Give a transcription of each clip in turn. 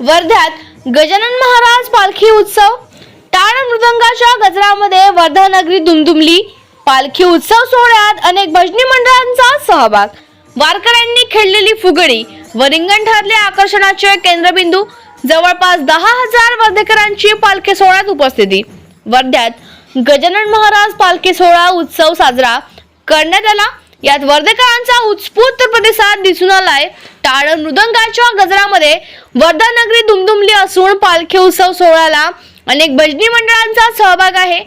वर्ध्यात गजानन महाराज पालखी उत्सव. टाळ मृदंगाच्या गजरामध्ये वर्धा नगरी दुमदुमली. पालखी उत्सव सोहळ्यात अनेक भजनी मंडळांचा सहभाग. वारकऱ्यांनी खेळलेली फुगडी व रिंगण ठरले आकर्षणाचे केंद्रबिंदू. जवळपास दहा हजार वर्धेकरांची पालखी सोहळ्यात उपस्थिती. वर्ध्यात गजानन महाराज पालखी सोहळा उत्सव साजरा करण्यात आला. यात वर्धेकरांचा उत्स्फूर्त प्रतिसाद दिसून आलाय. टाळ मृदंगाच्या गजरामध्ये वर्धा नगरी दुमदुमली असून पालखी उत्सव सोहळ्याला अनेक भजनी मंडळांचा सहभाग आहे.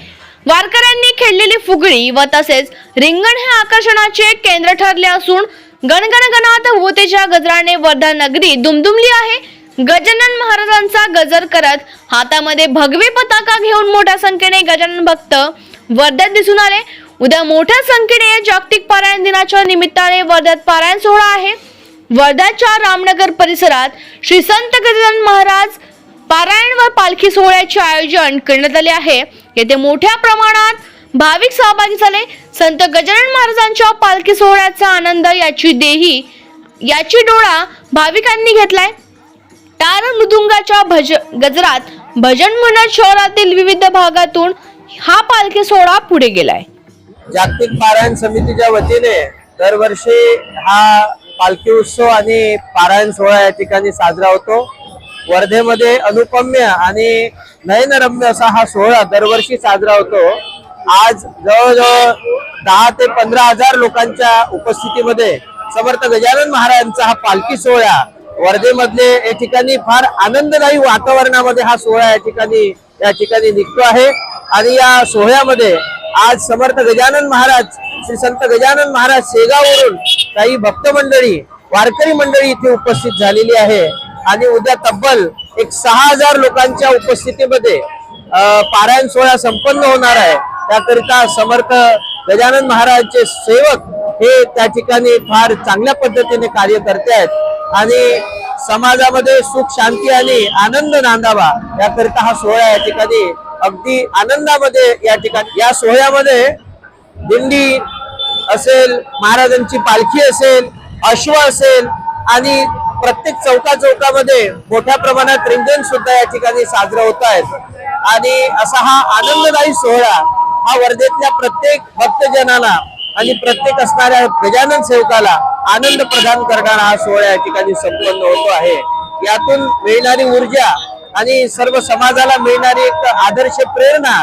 वारकऱ्यांनी खेळलेली फुगडी व तसेच रिंगण हे आकर्षणाचे केंद्र ठरले असून गणगणगणात होतेच्या गजराने वर्धा नगरी दुमदुमली आहे. गजानन महाराजांचा गजर करत हातामध्ये भगवी पताका घेऊन मोठ्या संख्येने गजानन भक्त वर्ध्यात दिसून आले. उद्या मोठ्या संख्येने जागतिक पारायण दिनाच्या निमित्ताने वर्ध्यात पारायण सोहळा आहे. वर्ध्याच्या रामनगर परिसरात श्री संत गजानन महाराज पारायण व पालखी सोहळ्याचे आयोजन करण्यात आले आहे. येथे मोठ्या प्रमाणात भाविक सहभागी झाले. संत गजानन महाराजांच्या पालखी सोहळ्याचा आनंद याची देही याची डोळा भाविकांनी घेतलाय. टाळ मृदुंगाच्या भज गजरात भजन म्हणत शहरातील विविध भागातून हा पालखी सोहळा पुढे गेलाय. जागतिक पारायण समितीच्या वतीने दरवर्षी हा पालखी उत्सव आणि पारायण सोहळा या ठिकाणी साजरा होतो. वर्धेमध्ये अनुपम्य आणि नयनरम्य असा हा सोहळा दरवर्षी साजरा होतो. आज जवळजवळ दहा ते पंधरा हजार लोकांच्या उपस्थितीमध्ये समर्थ गजानन महाराजांचा हा पालखी सोहळा वर्धेमधले या ठिकाणी फार आनंददायी वातावरणामध्ये हा सोहळा या ठिकाणी या ठिकाणी निघतो आहे. आणि या सोहळ्यामध्ये आज समर्थ गजानन महाराज श्री संत गजानन महाराज शेगाववरून काही भक्त मंडळी वारकरी मंडळी इथे उपस्थित झालेली आहे. आणि उद्या तब्बल एक सहा हजार लोकांच्या उपस्थितीमध्ये पारायण सोहळा संपन्न होणार आहे. त्याकरिता समर्थ गजानन महाराजचे सेवक हे त्या ठिकाणी फार चांगल्या पद्धतीने कार्य करते आहेत. आणि समाजामध्ये सुख शांती आणि आनंद नांदावा याकरिता हा सोहळा या ठिकाणी अगदी आनंदामध्ये या ठिकाणी या सोहळ्यामध्ये दिंडी असेल महाराजांची पालखी असेल अश्व असेल आणि प्रत्येक चौका चौकामध्ये मोठ्या प्रमाणात रिंगण सुद्धा या ठिकाणी साजरा होत आहेत. आणि असा हा आनंददायी सोहळा हा वर्धेतल्या प्रत्येक भक्तजनाला आणि प्रत्येक असणाऱ्या गजानन सेवकाला आनंद प्रदान करणारा हा सोहळा या ठिकाणी संपन्न होतो आहे. यातून मिळणारी ऊर्जा आणि सर्व समाजाला मिळणारी एक आदर्श प्रेरणा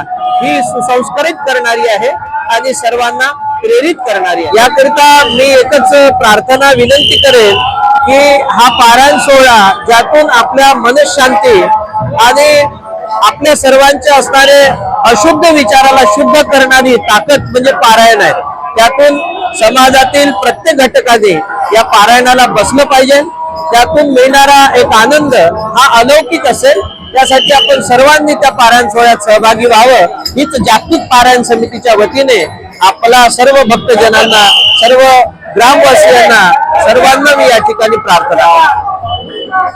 ही सुसंस्कारित करणारी आहे आणि सर्वांना प्रेरित करणारी आहे. याकरिता मी एकच प्रार्थना विनंती करेन की हा पारायण सोहळा ज्यातून आपल्या मनशांती आणि आपल्या सर्वांचे असणारे अशुद्ध विचाराला शुद्ध करणारी ताकद म्हणजे पारायण आहे. त्यातून समाजातील प्रत्येक घटकाने या पारायणाला बसलं पाहिजे. त्यातून मिळणारा एक आनंद हा अलौकिक असेल. त्यासाठी आपण सर्वांनी त्या पारायण सोहळ्यात सहभागी व्हावं. हीच जागतिक पारायण समितीच्या वतीने आपला सर्व भक्तजनांना सर्व ग्रामवासियांना सर्वांना मी या ठिकाणी प्रार्थना